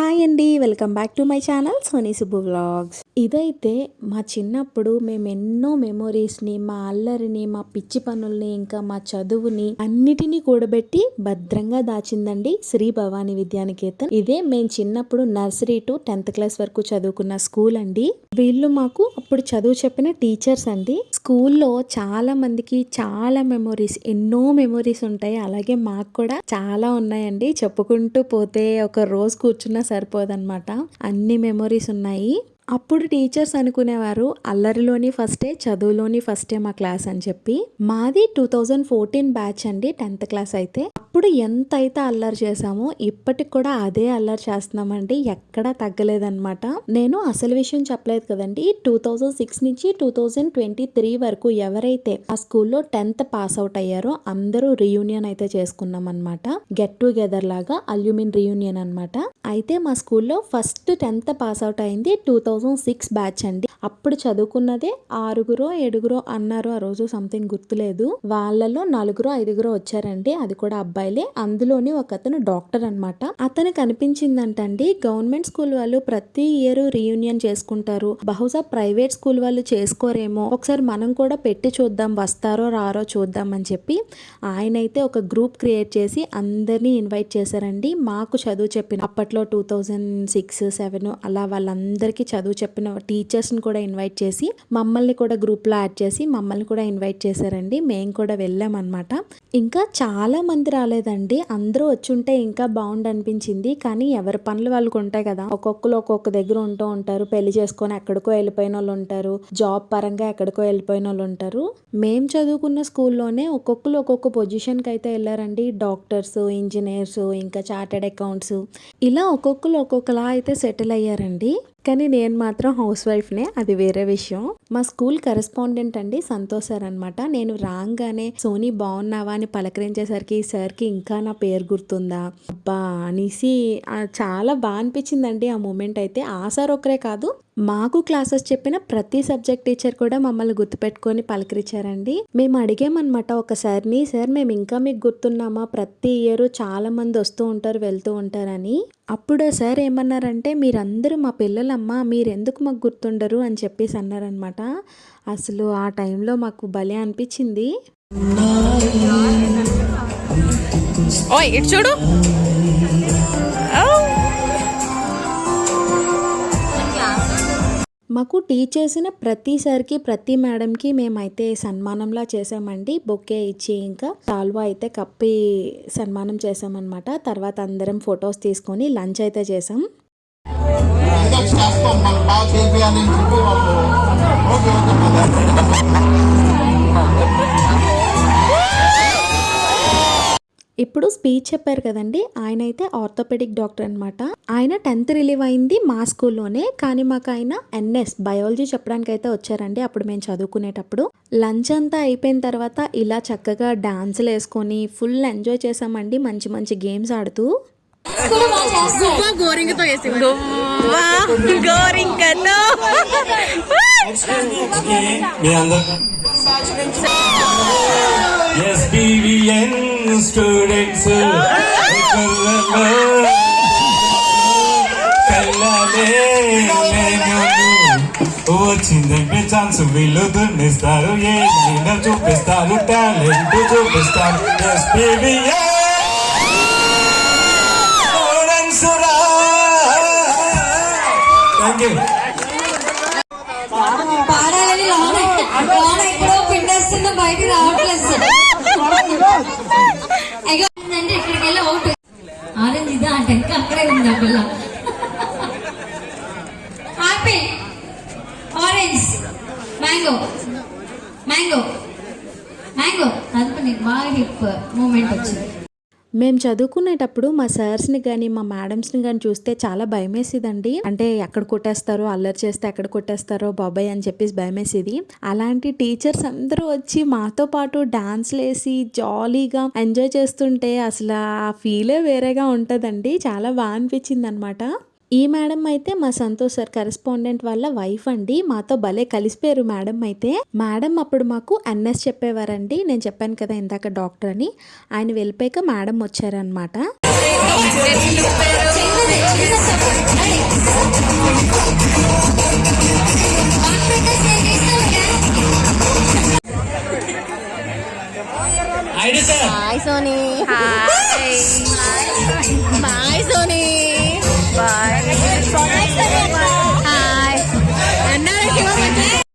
Hi అండి welcome back to my channel Soni Subbu vlogs. ఇదైతే మా చిన్నప్పుడు మేము ఎన్నో మెమొరీస్ని మా అల్లరిని మా పిచ్చి పనుల్ని ఇంకా మా చదువుని అన్నిటినీ కూడబెట్టి భద్రంగా దాచిందండి శ్రీ భవానీ విద్యానికేతన్. ఇదే మేము చిన్నప్పుడు నర్సరీ టు టెన్త్ క్లాస్ వరకు చదువుకున్న స్కూల్ అండి. వీళ్ళు మాకు అప్పుడు చదువు చెప్పిన టీచర్స్ అండి. స్కూల్లో చాలా మందికి చాలా మెమొరీస్ ఎన్నో మెమొరీస్ ఉంటాయి. అలాగే మాకు కూడా చాలా ఉన్నాయండి. చెప్పుకుంటూ పోతే ఒక రోజు కూర్చున్న సరిపోదన్నమాట. అన్ని మెమొరీస్ ఉన్నాయి. అప్పుడు టీచర్స్ అనుకునేవారు అల్లరిలోని ఫస్టే చదువులోని ఫస్టే మా క్లాస్ అని చెప్పి. మాది టూ థౌజండ్ ఫోర్టీన్ బ్యాచ్ అండి టెన్త్ క్లాస్ అయితే. అప్పుడు ఎంత అయితే అల్లరి చేశామో ఇప్పటికి కూడా అదే అల్లరి చేస్తున్నామండి. ఎక్కడా తగ్గలేదన్నమాట. నేను అసలు విషయం చెప్పలేదు కదండి. టూ థౌజండ్ సిక్స్ నుంచి టూ థౌజండ్ ట్వంటీ త్రీ వరకు ఎవరైతే ఆ స్కూల్లో టెన్త్ పాస్ అవుట్ అయ్యారో అందరూ రియూనియన్ అయితే చేసుకున్నాం అనమాట గెట్ టుగెదర్ లాగా అల్యూమిన్ రియూనియన్ అనమాట అయితే మా స్కూల్లో ఫస్ట్ టెన్త్ పాస్ అవుట్ అయింది టూ థౌజండ్ సిక్స్ బ్యాచ్ అండి. అప్పుడు చదువుకున్నదే ఆరుగురో ఏడుగురో అన్నారు ఆ రోజు సంథింగ్ గుర్తులేదు. వాళ్ళలో నలుగురు ఐదుగురు వచ్చారండి. అది కూడా అబ్బాయిలే. అందులోనే ఒక అతను డాక్టర్ అనమాట అతను కనిపించిందంటండి గవర్నమెంట్ స్కూల్ వాళ్ళు ప్రతి ఇయర్ రీయూనియన్ చేసుకుంటారు. బహుశా ప్రైవేట్ స్కూల్ వాళ్ళు చేసుకోరేమో. ఒకసారి మనం కూడా పెట్టి చూద్దాం వస్తారో రారో చూద్దాం అని చెప్పి ఆయన అయితే ఒక గ్రూప్ క్రియేట్ చేసి అందరినీ ఇన్వైట్ చేశారండి. మాకు చదువు చెప్పిన అప్పట్లో టూ థౌజండ్ సిక్స్ సెవెన్ అలా వాళ్ళందరికీ చదువు చెప్పిన టీచర్స్ని కూడా కూడా ఇన్వైట్ చేసి మమ్మల్ని కూడా గ్రూప్లో యాడ్ చేసి మమ్మల్ని కూడా ఇన్వైట్ చేశారండి. మేము కూడా వెళ్ళామన్నమాట. ఇంకా చాలా మంది రాలేదండి. అందరూ వచ్చుంటే ఇంకా బాగుండు అనిపించింది. కానీ ఎవరి పనులు వాళ్ళకు ఉంటాయి కదా. ఒక్కొక్కరు ఒక్కొక్క దగ్గర ఉంటూ ఉంటారు. పెళ్ళి చేసుకొని ఎక్కడికో వెళ్ళిపోయిన వాళ్ళు ఉంటారు. జాబ్ పరంగా ఎక్కడికో వెళ్ళిపోయిన వాళ్ళు ఉంటారు. మేము చదువుకున్న స్కూల్లోనే ఒక్కొక్కరు ఒక్కొక్క పొజిషన్కి అయితే వెళ్ళారండి. డాక్టర్స్ ఇంజనీర్స్ ఇంకా చార్టెడ్ అకౌంట్స్. ఇలా ఒక్కొక్కరు ఒక్కొక్కలా అయితే సెటిల్ అయ్యారండి. కానీ నేను మాత్రం హౌస్ వైఫ్నే అది వేరే విషయం. మా స్కూల్ కరెస్పాండెంట్ అండి సంతోష్ సార్ అనమాట నేను రాగానే సోనీ బాగున్నావా అని పలకరించేసరికి సార్కి ఇంకా నా పేరు గుర్తుందా? అబ్బా అనేసి చాలా బాగా అనిపించిందండి ఆ మూమెంట్ అయితే. ఆ సార్ ఒకరే కాదు మాకు క్లాసెస్ చెప్పిన ప్రతి సబ్జెక్ట్ టీచర్ కూడా మమ్మల్ని గుర్తుపెట్టుకొని పలకరించారండి. మేము అడిగామన్నమాట ఒకసారిని సార్ మేము ఇంకా మీకు గుర్తున్నామా? ప్రతి ఇయర్ చాలా మంది వస్తూ ఉంటారు వెళ్తూ ఉంటారని. అప్పుడు సార్ ఏమన్నారంటే మీరందరూ మా పిల్లలమ్మ మీరెందుకు మాకు గుర్తుండరు? అని చెప్పేసి అన్నారనమాట అసలు ఆ టైంలో మాకు భలే అనిపించింది. ఓయ్ ఇటు చూడు. మాకు టీచ్ చేసిన ప్రతిసారికి ప్రతి మేడంకి మేమైతే సన్మానంలా చేసామండి బొకే ఇచ్చి ఇంకా సాల్వా అయితే కప్పి సన్మానం చేసామన్నమాట తర్వాత అందరం ఫొటోస్ తీసుకొని లంచ్ అయితే చేసాం ఓకే. ఇప్పుడు స్పీచ్ చెప్పారు కదండి ఆయన అయితే ఆర్థోపెడిక్ డాక్టర్ అనమాట ఆయన టెన్త్ రిలీవ్ అయింది మా స్కూల్లోనే కానీ మాకు ఆయన ఎన్ఎస్ బయాలజీ చెప్పడానికి అయితే వచ్చారండి అప్పుడు మేము చదువుకునేటప్పుడు. లంచ్ అంతా అయిపోయిన తర్వాత ఇలా చక్కగా డాన్సులు వేసుకొని ఫుల్ ఎంజాయ్ చేసామండి మంచి మంచి గేమ్స్ ఆడుతూ. గోరింగతో స్టూడెంట్స్ వచ్చిందంటే ఛాన్స్ వీళ్ళు దున్నిస్తారు. ఏమైనా చూపిస్తారు టాలెంట్ చూపిస్తారు. థ్యాంక్ యూ పాడాలని లోన లోన ఎక్కడో పిండేస్తున్న బయటికి రావట్లేదు సార్ అయ్యో అంటే ఇక్కడికి వెళ్ళి అవుట్ ఆరెంజ్ ఇదా అంటే ఇంకా అక్కడే ఉంది ఆ పిల్ల apple orange mango mango mango అది నీకు బాగా హిప్ మూమెంట్ వచ్చింది. మేము చదువుకునేటప్పుడు మా సార్స్ని కానీ మా మేడమ్స్ని కానీ చూస్తే చాలా భయమేసేదండి. అంటే ఎక్కడ కొట్టేస్తారో అల్లరి చేస్తే ఎక్కడ కొట్టేస్తారో బాబాయ్ అని చెప్పేసి భయమేసేది. అలాంటి టీచర్స్ అందరూ వచ్చి మాతో పాటు డాన్స్లు వేసి జాలీగా ఎంజాయ్ చేస్తుంటే అసలు ఆ ఫీలే వేరేగా ఉంటుందండి. చాలా బాగా అనిపించింది అనమాట ఈ మేడం అయితే మా సంతోష్ సార్ కరెస్పాండెంట్ వాళ్ళ వైఫ్ అండి. మాతో భలే కలిసిపోయారు మేడం అయితే. మేడం అప్పుడు మాకు ఎన్ఎస్ చెప్పేవారండి. నేను చెప్పాను కదా ఇందాక డాక్టర్ అని. ఆయన వెళ్ళిపోయాక మేడం వచ్చారనమాట హాయ్ సోనీ. హాయ్. బాయ్